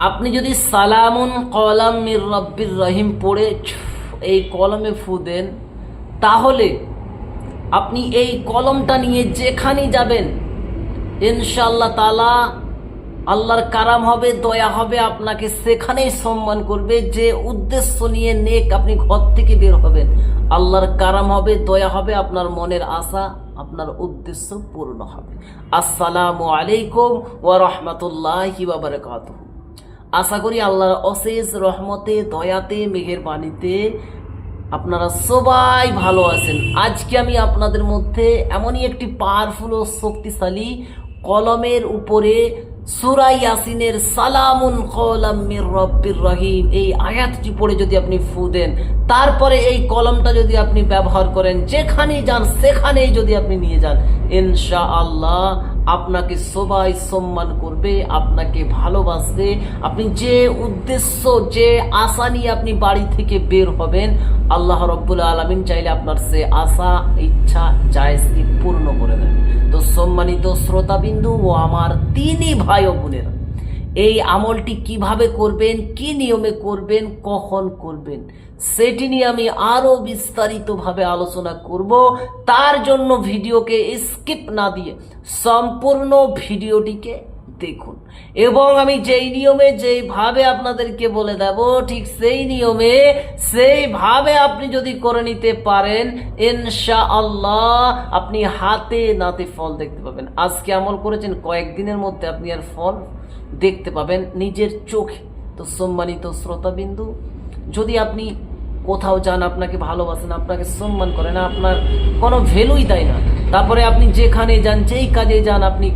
আপনি যদি সালামুন কলাম মির রব্বির রহিম পড়ে এই কলমে ফু দেন, তাহলে আপনি এই কলমটা নিয়ে যেখানেই যাবেন ইনশাল্লাহ তালা আল্লাহর কারাম হবে, দয়া হবে, আপনাকে সেখানেই সম্মান করবে, যে উদ্দেশ্য নিয়ে নেক আপনি ঘর থেকে বের হবেন। আল্লাহর কারাম হবে, দয়া হবে, আপনার মনের আশা, আপনার উদ্দেশ্য পূর্ণ হবে। আসসালামু আলাইকুম ওয়া বারাকাতুহু। আশা করি আল্লাহর অশেষ রহমতে, দয়াতে মেঘের বাণীতে আপনারা সবাই ভালো আছেন। আজকে আমি আপনাদের মধ্যে এমনই একটি পাওয়ারফুল ও শক্তিশালী কলমের উপরে সুরাই ইয়াসিনের সালামুন কলাম মির রব্বির রহিম এই আয়াতটি পড়ে যদি আপনি ফু দেন, তারপরে এই কলমটা যদি আপনি ব্যবহার করেন, যেখানেই যান সেখানেই যদি আপনি নিয়ে যান ইনশা আল্লাহ আপনাকে সবাই সম্মান করবে, আপনাকে ভালোবাসবে। আপনি যে উদ্দেশ্য, যে আশা নিয়ে আপনি বাড়ি থেকে বের হবেন, আল্লাহ রব্বুল আলমিন চাইলে আপনার সে আশা, ইচ্ছা জায়জকে পূর্ণ করে দেবে তো সম্মানিত শ্রোতাবিন্দু ও আমার তিনি ভাই ও বোনেরা এই আমলটি কীভাবে করবেন, কি নিয়মে করবেন, কখন করবেন, সেটি নিয়ে আমি আরও বিস্তারিতভাবে আলোচনা করব। তার জন্য ভিডিওকে স্কিপ না দিয়ে সম্পূর্ণ ভিডিওটিকে দেখুন। এবং আমি যেই নিয়মে, যেইভাবে আপনাদেরকে বলে দেব, ঠিক সেই নিয়মে, সেইভাবে আপনি যদি করে নিতে পারেন ইনশা আল্লাহ আপনি হাতে নাতে ফল দেখতে পাবেন। আজকে আমল করেছেন কয়েকদিনের মধ্যে, আপনি আর ফল দেখতে পাবেন নিজের চোখে। তো সম্মানিত শ্রোতাবিন্দু, যদি আপনি কোথাও যান, আপনাকে ভালোবাসেন, আপনাকে সম্মান করে না আপনার কোনো ভ্যালুই দেয় না, তারপরে আপনি যেখানে যান, যেই কাজে যান, আপনি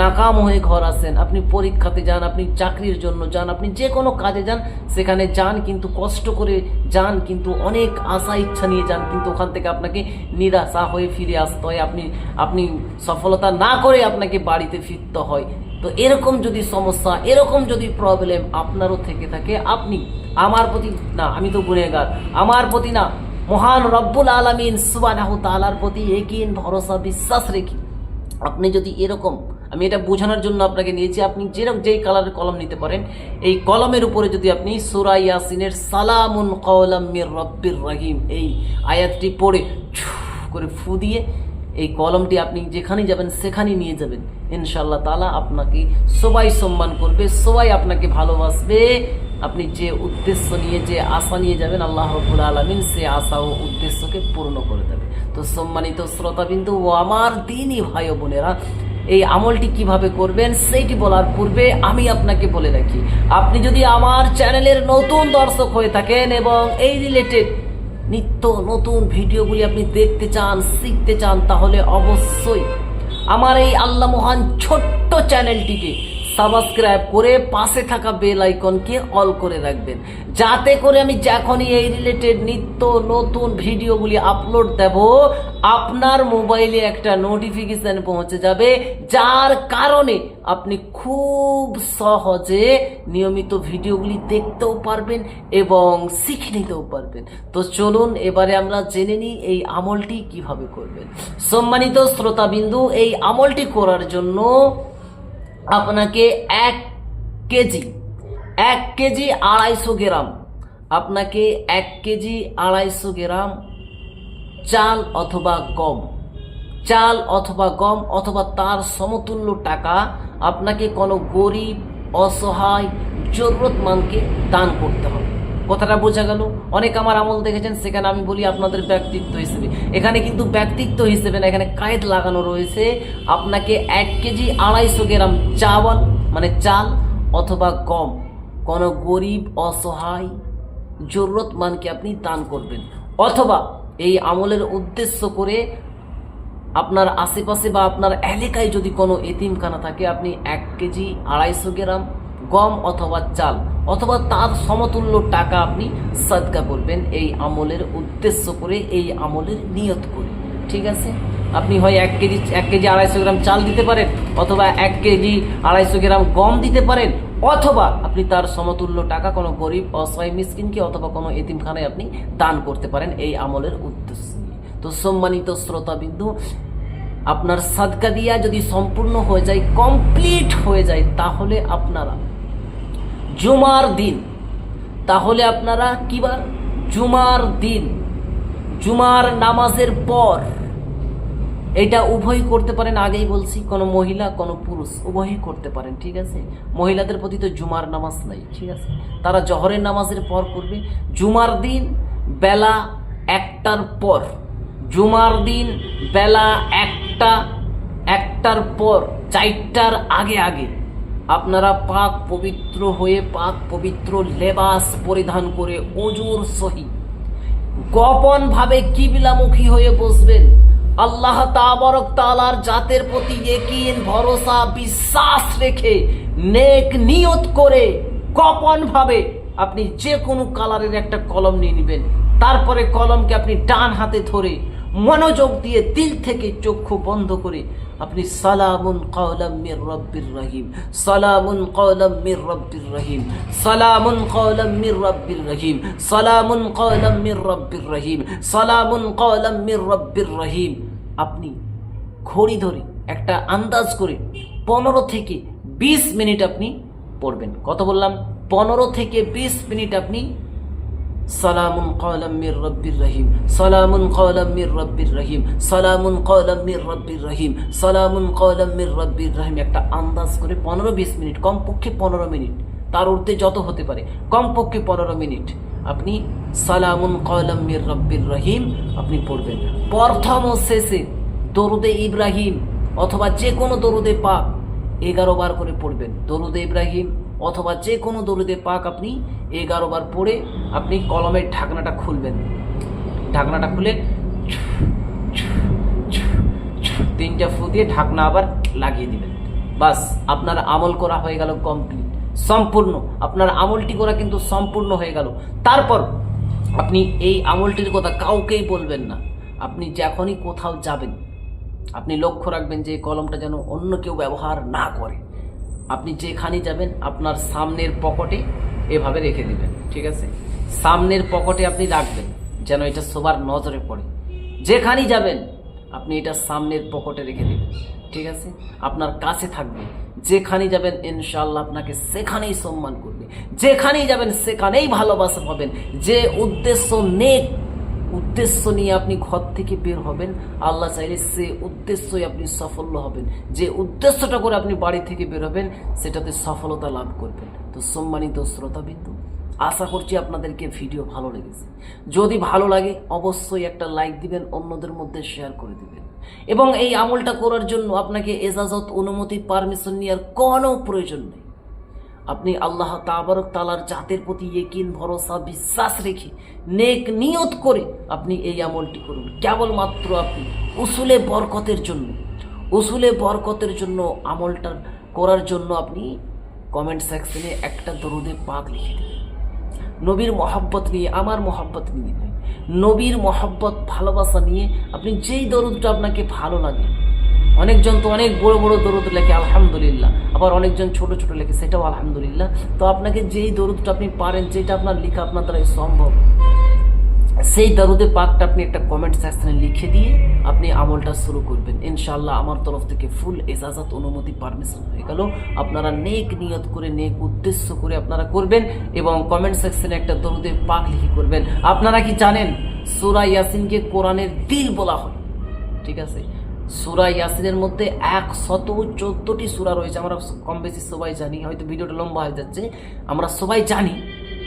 নাকাম হয়ে ঘর আসেন আপনি পরীক্ষাতে যান, আপনি চাকরির জন্য যান, আপনি যে কোনো কাজে যান, সেখানে যান কিন্তু কষ্ট করে যান, কিন্তু অনেক আশা, ইচ্ছা নিয়ে যান, কিন্তু ওখান থেকে আপনাকে নিরাশা হয়ে ফিরে আসতে হয়, আপনি আপনি সফলতা না করে আপনাকে বাড়িতে ফিরতে হয়। তো এরকম যদি সমস্যা, এরকম যদি প্রবলেম আপনারও থেকে থাকে, আপনি আমার প্রতি, না, আমি তো গুনেগার আমার প্রতি না, মহান রব্বুল আলমিন সুবাহ তালার প্রতি একিন ভরসা, বিশ্বাস রেখে আপনি যদি এরকম, আমি এটা বোঝানোর জন্য আপনাকে নিয়েছি, আপনি যেরকম যেই কালারের কলম নিতে পারেন, এই কলমের উপরে যদি আপনি সুরা ইয়াসিনের সালামুন কওলাম মির রব্বির রহিম, এই আয়াতটি পড়ে করে ফু দিয়ে এই কলমটি আপনি যেখানেই যাবেন, সেখানেই নিয়ে যাবেন। ইনশাল্লাহ তালা আপনাকে সবাই সম্মান করবে, সবাই আপনাকে ভালোবাসবে। আপনি যে উদ্দেশ্য নিয়ে, যে আশা নিয়ে যাবেন আল্লাহ রবুল আলমিন সে আশা ও উদ্দেশ্যকে পূর্ণ করে দেবে। তো সম্মানিত শ্রোতাবিন্দু ও আমার দিনই ভাই বোনেরা, এই আমলটি কীভাবে করবেন সেইটি বলার পূর্বে আমি আপনাকে বলে রাখি, আপনি যদি আমার চ্যানেলের নতুন দর্শক হয়ে থাকেন এবং এই রিলেটেড নিত্য নতুন ভিডিওগুলি আপনি দেখতে চান, শিখতে চান, তাহলে অবশ্যই আমার এই আল্লাহ মহান ছোট্ট চ্যানেলটিকে সাবস্ক্রাইব করে পাশে থাকা বেল আইকনকে অল করে রাখবেন। যাতে করে আমি যখনই এই রিলেটেড নিত্য নতুন ভিডিওগুলি আপলোড দেব, আপনার মোবাইলে একটা নোটিফিকেশন পৌঁছে যাবে, যার কারণে আপনি খুব সহজে নিয়মিত ভিডিওগুলি দেখতেও পারবেন এবং শিখে নিতেও পারবেন। তো চলুন, এবারে আমরা জেনে নিই এই আমলটি কীভাবে করবেন। সম্মানিত শ্রোতাবিন্দু, এই আমলটি করার জন্য আপনাকে এক কেজি এক কেজি আড়াইশো গ্রাম, আপনাকে এক কেজি আড়াইশো গ্রাম চাল অথবা গম, চাল অথবা গম অথবা তার সমতুল্য টাকা আপনাকে কোনো গরিব, অসহায় জরুরতমানকে দান করতে হবে। কথাটা বোঝা গেল। অনেক আমার আমল দেখেছেন, সেখানে আমি বলি আপনাদের ব্যক্তিত্ব হিসেবে। এখানে কিন্তু ব্যক্তিত্ব হিসেবে না, এখানে কায়েদ লাগানো রয়েছে। আপনাকে এক কেজি আড়াইশো গ্রাম চাওয়াল মানে চাল অথবা গম, কোনো গরিব, অসহায় জরুরতমানকে আপনি দান করবেন। অথবা এই আমলের উদ্দেশ্য করে আপনার আশেপাশে বা আপনার এলাকায় যদি কোনো এতিমখানা থাকে, আপনি এক কেজি আড়াইশো গ্রাম গম অথবা চাল অথবা তার সমতুল্য টাকা আপনি সদকা করবেন এই আমলের উদ্দেশ্য করে এই আমলের নিয়ত করে। ঠিক আছে? আপনি হয় এক কেজি এক কেজি আড়াইশো গ্রাম চাল দিতে পারেন অথবা এক কেজি আড়াইশো গ্রাম গম দিতে পারেন, অথবা আপনি তার সমতুল্য টাকা কোনো গরিব, অসহায়, মিসকিনকে অথবা কোনো এতিমখানায় আপনি দান করতে পারেন এই আমলের উদ্দেশ্য তো সম্মানিত শ্রোতাবিন্দু, আপনার সাদকা দিয়া যদি সম্পূর্ণ হয়ে যায় কমপ্লিট হয়ে যায়, তাহলে আপনারা জুমার দিন। তাহলে আপনারা কি বার? জুমার দিন। জুমার নামাজের পর। এটা উভয় করতে পারেন, আগেই বলছি, কোনো মহিলা, কোনো পুরুষ, উভয়ই করতে পারেন, ঠিক আছে? মহিলাদের প্রতি তো জুমার নামাজ নাই, ঠিক আছে? তারা জহরের নামাজের পর করবে। জুমার দিন বেলা একটার পর। জুমার দিন বেলা একটা, একটার পর, চারটার আগে আগে। আপনারা পাক পবিত্র হয়ে পাক পবিত্র লেবাস পরিধান করে অজুর সহি। গোপন ভাবে কিবলামুখী হয়ে বসবেন। আল্লাহ তাবারক তালার জাতের প্রতি একিন ভরসা, বিশ্বাস রেখে নেক নিয়ত করে গোপন ভাবে আপনি যে কোনো কালারের একটা কলম নিয়ে নেবেন। তারপরে কলমকে আপনি ডান হাতে ধরে মনোযোগ দিয়ে দিল থেকে চক্ষু বন্ধ করে আপনি সালামুন কওলাম মির রব্বির রহিম, সালামুন কওলাম মির রব্বির রহিম, সালামুন কওলাম মির রব্বির রহিম, সালামুন কওলাম মির রব্বির রহিম, সালামুন কওলাম মির রব্বির রহিম। আপনি ঘড়ি ধরে একটা আন্দাজ করে পনেরো থেকে বিশ মিনিট আপনি পড়বেন। কত বললাম? পনেরো থেকে বিশ মিনিট আপনি সালামুন কওলাম মির রব্বির রহিম, সালামুন কওলাম মির রব্বির রহিম, সালামুন কওলাম মির রব্বির রহিম, সালামুন কওলাম মির রব্বির রহিম। একটা আন্দাজ করে পনেরো বিশ মিনিট, কমপক্ষে পনেরো মিনিট, তার ঊর্ধ্বে যত হতে পারে, কমপক্ষে পনেরো মিনিট আপনি সালামুন কওলাম মির রব্বির রহিম আপনি পড়বেন। প্রথম ও শেষে দরুদে ইব্রাহিম অথবা যে কোনো দরুদে পাক এগারো বার করে পড়বেন। দরুদে ইব্রাহিম অথবা যে কোনো দরুদে পাক আপনি এগারো বার পড়ে আপনি কলমের ঢাকনাটা খুলবেন। ঢাকনাটা খুলে তিনটা ফু দিয়ে ঢাকনা আবার লাগিয়ে দিবেন। বাস, আপনার আমল করা হয়ে গেল কমপ্লিট। সম্পূর্ণ। আপনার আমলটি করা কিন্তু সম্পূর্ণ হয়ে গেল। তারপর আপনি এই আমলটির কথা কাউকেই বলবেন না। আপনি যখনই কোথাও যাবেন আপনি লক্ষ্য রাখবেন যে কলমটা যেন অন্য কেউ ব্যবহার না করে। আপনি যেখানে যাবেন, আপনার সামনের পকেটে এভাবে রেখে দিবেন, ঠিক আছে? সামনের পকেটে আপনি রাখবেন, যেন এটা সবার নজরে পড়ে। যেখানেই যাবেন, আপনি এটা সামনের পকেটে রেখে দিবেন, ঠিক আছে? আপনার কাছে থাকবে। যেখানেই যাবেন ইনশাল্লাহ আপনাকে সেখানেই সম্মান করবে। যেখানেই যাবেন, সেখানেই ভালোবাসা পাবেন। যে উদ্দেশ্য নেক উদ্দেশ্য নিয়ে আপনি ঘর থেকে বের হবেন, আল্লাহ চাইলে সে উদ্দেশ্যই আপনি সফল হবেন। যে উদ্দেশ্যটা করে আপনি বাড়ি থেকে বের হবেন, সেটাতে সফলতা লাভ করবেন। তো সম্মানিত শ্রোতাবিন্দু, আশা করছি আপনাদেরকে ভিডিও ভালো লেগেছে। যদি ভালো লাগে, অবশ্যই একটা লাইক দিবেন, অন্যদের মধ্যে শেয়ার করে দিবেন। এবং এই আমলটা করার জন্য আপনাকে এজাজত, অনুমতি, পারমিশন নেওয়ার কোনো প্রয়োজন নেই। আপনি আল্লাহ তাবারক তালার জাতের প্রতি একিন ভরসা, বিশ্বাস রেখে নেক নিয়ত করে আপনি এই আমলটি করুন। কেবলমাত্র আপনি উসুলে বরকতের জন্য, উসুলে বরকতের জন্য আমলটা করার জন্য আপনি কমেন্ট সেকশনে একটা দরুদে পাক লিখে দেবেন। নবীর মহাব্বত নিয়ে, আমার মহাব্বত নিয়ে, নবীর মহাব্বত, ভালোবাসা নিয়ে আপনি যেই দরুদটা আপনাকে ভালো লাগে অনেকজন তো অনেক বড় বড় দরুদ লেখে, আলহামদুলিল্লাহ। আবার অনেকজন ছোট ছোট লেখে, সেটাও আলহামদুলিল্লাহ। তো আপনাকে যেই দরুদটা আপনি পারেন যেটা আপনার লেখা আপনার দ্বারাই সম্ভব, সেই দরুদে পাকটা আপনি একটা কমেন্ট সেকশনে লিখে দিয়ে আপনি আমলটা শুরু করবেন। ইনশাল্লাহ আমার তরফ থেকে ফুল এজাজত অনুমতি পারমিশন হয়ে গেল। আপনারা নেক নিয়ত করে, নেক উদ্দেশ্য করে আপনারা করবেন এবং কমেন্ট সেকশনে একটা দরুদে পাক লিখে করবেন। আপনারা কি জানেন? সুরা ইয়াসিনকে কোরআনের দিল বলা হয়। ঠিক আছে? সুরা ইয়াসিনের মধ্যে একশত চোদ্দটি সুরা রয়েছে। আমরা কম বেশি সবাই জানি, হয়তো ভিডিওটা লম্বা হয়ে যাচ্ছে। আমরা সবাই জানি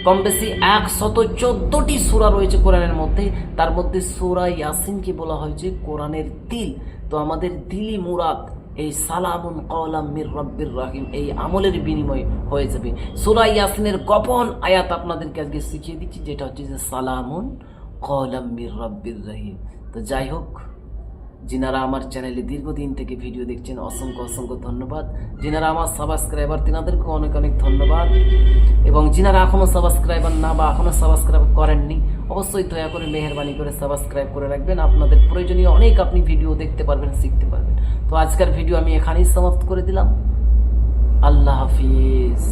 কম বেশি একশত চোদ্দটি সুরা রয়েছে কোরআনের মধ্যে। তার মধ্যে সুরা ইয়াসিনকে বলা হয়েছে কোরআনের দিল তো আমাদের দিলি মুরাদ, এই সালামুন কওলাম মির রব্বির রাহিম, এই আমলের বিনিময় হয়ে যাবে। সুরা ইয়াসিনের গোপন আয়াত আপনাদেরকে আজকে শিখিয়ে দিচ্ছি, যেটা হচ্ছে যে সালামুন কওলাম মির রব্বির রাহিম। তো যাই হোক যিনারা আমার চ্যানেলে দীর্ঘদিন থেকে ভিডিও দেখছেন অসংখ্য অসংখ্য ধন্যবাদ যিনারা আমার সাবস্ক্রাইবার তিনাদেরকে অনেক অনেক ধন্যবাদ এবং যিনারা এখনও সাবস্ক্রাইবার না বা এখনও সাবস্ক্রাইব করেননি অবশ্যই দয়া করে মেহরবানি করে সাবস্ক্রাইব করে রাখবেন আপনাদের প্রয়োজনীয় অনেক আপনি ভিডিও দেখতে পারবেন শিখতে পারবেন তো আজকের ভিডিও আমি এখানেই সমাপ্ত করে দিলাম আল্লাহ হাফিজ